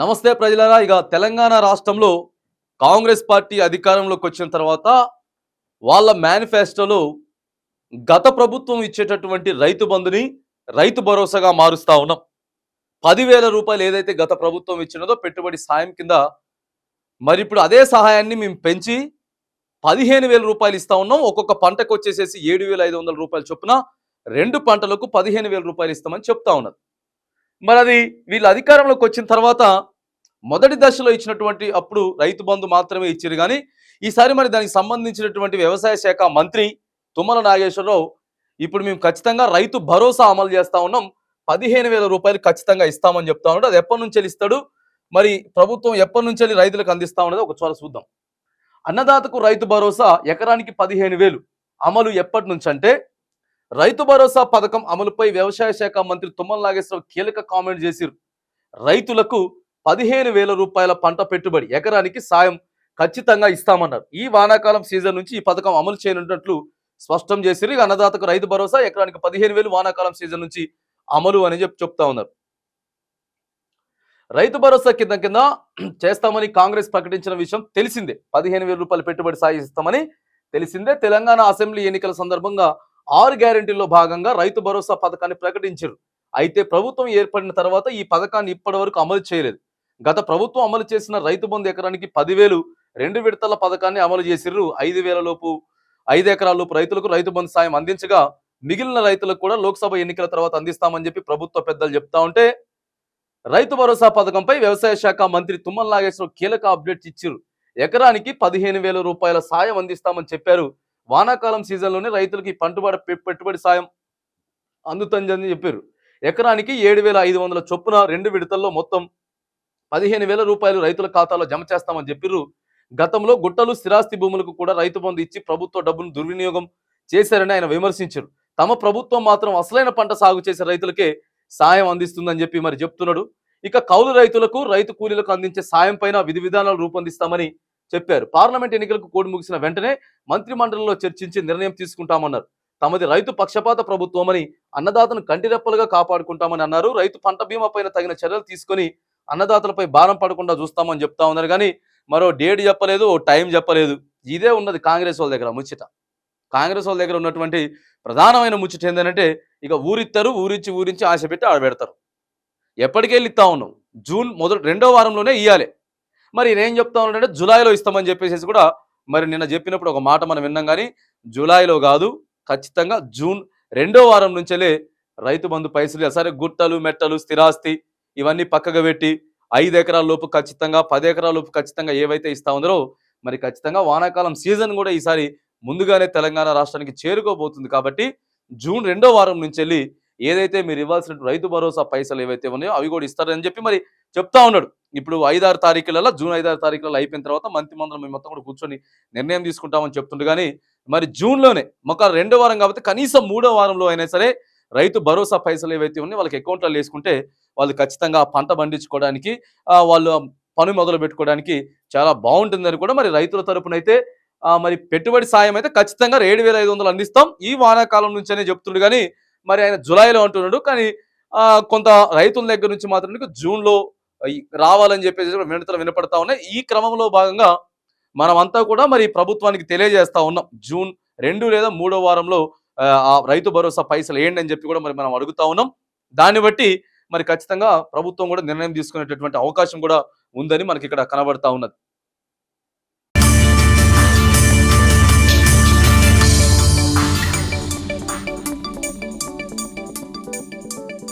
నమస్తే ప్రజలారా. ఇక తెలంగాణ రాష్ట్రంలో కాంగ్రెస్ పార్టీ అధికారంలోకి వచ్చిన తర్వాత వాళ్ళ మేనిఫెస్టోలో గత ప్రభుత్వం ఇచ్చేటటువంటి రైతు బంధుని రైతు భరోసాగా మారుస్తా ఉన్నాం. పదివేల రూపాయలు ఏదైతే గత ప్రభుత్వం ఇచ్చినదో పెట్టుబడి సాయం కింద మరి ఇప్పుడు అదే సహాయాన్ని మేము పెంచి పదిహేను వేల రూపాయలు ఇస్తా ఉన్నాం. ఒక్కొక్క పంటకు వచ్చేసేసి ఏడు వేల ఐదు వందల రూపాయలు చొప్పున రెండు పంటలకు పదిహేను వేల రూపాయలు ఇస్తామని చెప్తా ఉన్నారు. మరి అది వీళ్ళు అధికారంలోకి వచ్చిన తర్వాత మొదటి దశలో ఇచ్చినటువంటి అప్పుడు రైతు బంధు మాత్రమే ఇచ్చారు. కానీ ఈసారి మరి దానికి సంబంధించినటువంటి వ్యవసాయ శాఖ మంత్రి తుమ్మల నాగేశ్వరరావు ఇప్పుడు మేము ఖచ్చితంగా రైతు భరోసా అమలు చేస్తా ఉన్నాం. పదిహేను వేల రూపాయలు ఖచ్చితంగా ఇస్తామని చెప్తా ఉన్నాడు. అది ఎప్పటి నుంచి ఇస్తాడు? మరి ప్రభుత్వం ఎప్పటి నుంచి వెళ్ళి రైతులకు అందిస్తా ఉన్నది ఒక చోట చూద్దాం. అన్నదాతకు రైతు భరోసా ఎకరానికి పదిహేను వేలు. అమలు ఎప్పటి నుంచి అంటే రైతు భరోసా పథకం అమలుపై వ్యవసాయ శాఖ మంత్రి తుమ్మల నాగేశ్వరరావు కీలక కామెంట్ చేశారు రైతులకు పదిహేను వేల రూపాయల పంట పెట్టుబడి ఎకరానికి సాయం ఖచ్చితంగా ఇస్తామన్నారు. ఈ వానాకాలం సీజన్ నుంచి ఈ పథకం అమలు చేయనున్నట్లు స్పష్టం చేసిరు ఇక అన్నదాతకు రైతు భరోసా ఎకరానికి పదిహేను వేలు వానాకాలం సీజన్ నుంచి అమలు అని చెప్పి చెప్తా ఉన్నారు. రైతు భరోసా కింద కింద చేస్తామని కాంగ్రెస్ ప్రకటించిన విషయం తెలిసిందే. పదిహేను వేల రూపాయల పెట్టుబడి సాగిస్తామని తెలిసిందే. తెలంగాణ అసెంబ్లీ ఎన్నికల సందర్భంగా ఆరు గ్యారెంటీల్లో భాగంగా రైతు భరోసా పథకాన్ని ప్రకటించారు. అయితే ప్రభుత్వం ఏర్పడిన తర్వాత ఈ పథకాన్ని ఇప్పటి వరకు అమలు చేయలేదు. గత ప్రభుత్వం అమలు చేసిన రైతు బంధు ఎకరానికి పదివేలు రెండు విడతల పథకాన్ని అమలు చేసిర్రు. ఐదు వేల లోపు ఐదు ఎకరాల లోపు రైతులకు రైతు బంధు సాయం అందించగా మిగిలిన రైతులకు కూడా లోక్సభ ఎన్నికల తర్వాత అందిస్తామని చెప్పి ప్రభుత్వ పెద్దలు చెప్తా ఉంటే రైతు భరోసా పథకంపై వ్యవసాయ శాఖ మంత్రి తుమ్మల నాగేశ్వరరావు కీలక అప్డేట్స్ ఇచ్చారు ఎకరానికి పదిహేను వేల రూపాయల సాయం అందిస్తామని చెప్పారు. వానాకాలం సీజన్లోనే రైతులకి ఈ పెట్టుబడి సాయం అందుతుందని చెప్పారు. ఎకరానికి ఏడు వేల ఐదు వందల చొప్పున రెండు విడతల్లో మొత్తం పదిహేను వేల రూపాయలు రైతుల ఖాతాలో జమ చేస్తామని చెప్పిర్రు. గతంలో గుట్టలు స్థిరాస్తి భూములకు కూడా రైతు బంధు ఇచ్చి ప్రభుత్వ డబ్బును దుర్వినియోగం చేశారని ఆయన విమర్శించారు. తమ ప్రభుత్వం మాత్రం అసలైన పంట సాగు చేసే రైతులకే సాయం అందిస్తుందని చెప్పి మరి చెప్తున్నాడు. ఇక కౌలు రైతులకు రైతు కూలీలకు అందించే సాయం పైన విధి విధానాలు రూపొందిస్తామని చెప్పారు. పార్లమెంట్ ఎన్నికలకు కోడి ముగిసిన వెంటనే మంత్రి మండలిలో చర్చించి నిర్ణయం తీసుకుంటామన్నారు. తమది రైతు పక్షపాత ప్రభుత్వమని అన్నదాతను కంటిరెప్పలుగా కాపాడుకుంటామని అన్నారు. రైతు పంట బీమా పైన తగిన చర్యలు తీసుకొని అన్నదాతలపై భారం పడకుండా చూస్తామని చెప్తా ఉన్నారు కానీ మరో డేట్ చెప్పలేదు ఓ టైం చెప్పలేదు. ఇదే ఉన్నది కాంగ్రెస్ వాళ్ళ దగ్గర ముచ్చట. కాంగ్రెస్ వాళ్ళ దగ్గర ఉన్నటువంటి ప్రధానమైన ముచ్చట ఏంటంటే ఇక ఊరిస్తారు ఊరించి ఊరించి ఆశ పెట్టి ఆడబెడతారు. ఎప్పటికెళ్ళి ఇస్తా ఉన్నాం. జూన్ మొదటి రెండో వారంలోనే ఇవ్వాలి మరి నేనేం చెప్తా ఉన్నానంటే జూలైలో ఇస్తామని చెప్పేసి కూడా మరి నిన్న చెప్పినప్పుడు ఒక మాట మనం విన్నాం కానీ జూలైలో కాదు ఖచ్చితంగా జూన్ రెండో వారం నుంచెలే రైతు బంధు పైసలు సరే గుట్టలు మెట్టలు స్థిరాస్తి ఇవన్నీ పక్కగా పెట్టి ఐదు ఎకరాల లోపు ఖచ్చితంగా పది ఎకరాల లోపు ఖచ్చితంగా ఏవైతే ఇస్తా ఉందరో మరి ఖచ్చితంగా వానాకాలం సీజన్ కూడా ఈసారి ముందుగానే తెలంగాణ రాష్ట్రానికి చేరుకోబోతుంది కాబట్టి జూన్ రెండో వారం నుంచి వెళ్ళి ఏదైతే మీరు ఇవ్వాల్సిన రైతు భరోసా పైసలు ఏవైతే ఉన్నాయో అవి కూడా ఇస్తారని చెప్పి మరి చెప్తా ఉన్నాడు. ఇప్పుడు ఐదారు తారీఖులలో జూన్ ఐదారు తారీఖులలో అయిపోయిన తర్వాత మంత్రి మండలం మేము మొత్తం కూడా కూర్చొని నిర్ణయం తీసుకుంటామని చెప్తుండే. కానీ మరి జూన్లోనే ఒక రెండో వారం కాబట్టి కనీసం మూడో వారంలో అయినా సరే రైతు భరోసా పైసలు ఏవైతే ఉన్నాయో వాళ్ళకి అకౌంట్లో వేసుకుంటే వాళ్ళు ఖచ్చితంగా పంట పండించుకోవడానికి వాళ్ళు పని మొదలు పెట్టుకోవడానికి చాలా బాగుంటుందని కూడా మరి రైతుల తరపున అయితే మరి పెట్టుబడి సాయం అయితే ఖచ్చితంగా ఏడు వేల ఐదు వందలు అందిస్తాం. ఈ వానాకాలం నుంచనే చెప్తుండు. కానీ మరి ఆయన జూలైలో అంటున్నాడు. కానీ కొంత రైతుల దగ్గర నుంచి మాత్రం జూన్లో రావాలని చెప్పేసి వినతలు వినపడతా ఉన్నాయి. ఈ క్రమంలో భాగంగా మనమంతా కూడా మరి ప్రభుత్వానికి తెలియజేస్తా ఉన్నాం. జూన్ రెండు లేదా మూడో వారంలో ఆ, ఆ రైతు భరోసా పైసలు ఏంటి అని చెప్పి కూడా మరి మనం అడుగుతా ఉన్నాం. దాన్ని బట్టి మరి ఖచ్చితంగా ప్రభుత్వం కూడా నిర్ణయం తీసుకునేటటువంటి అవకాశం కూడా ఉందని మనకి ఇక్కడ కనబడతా ఉన్నది.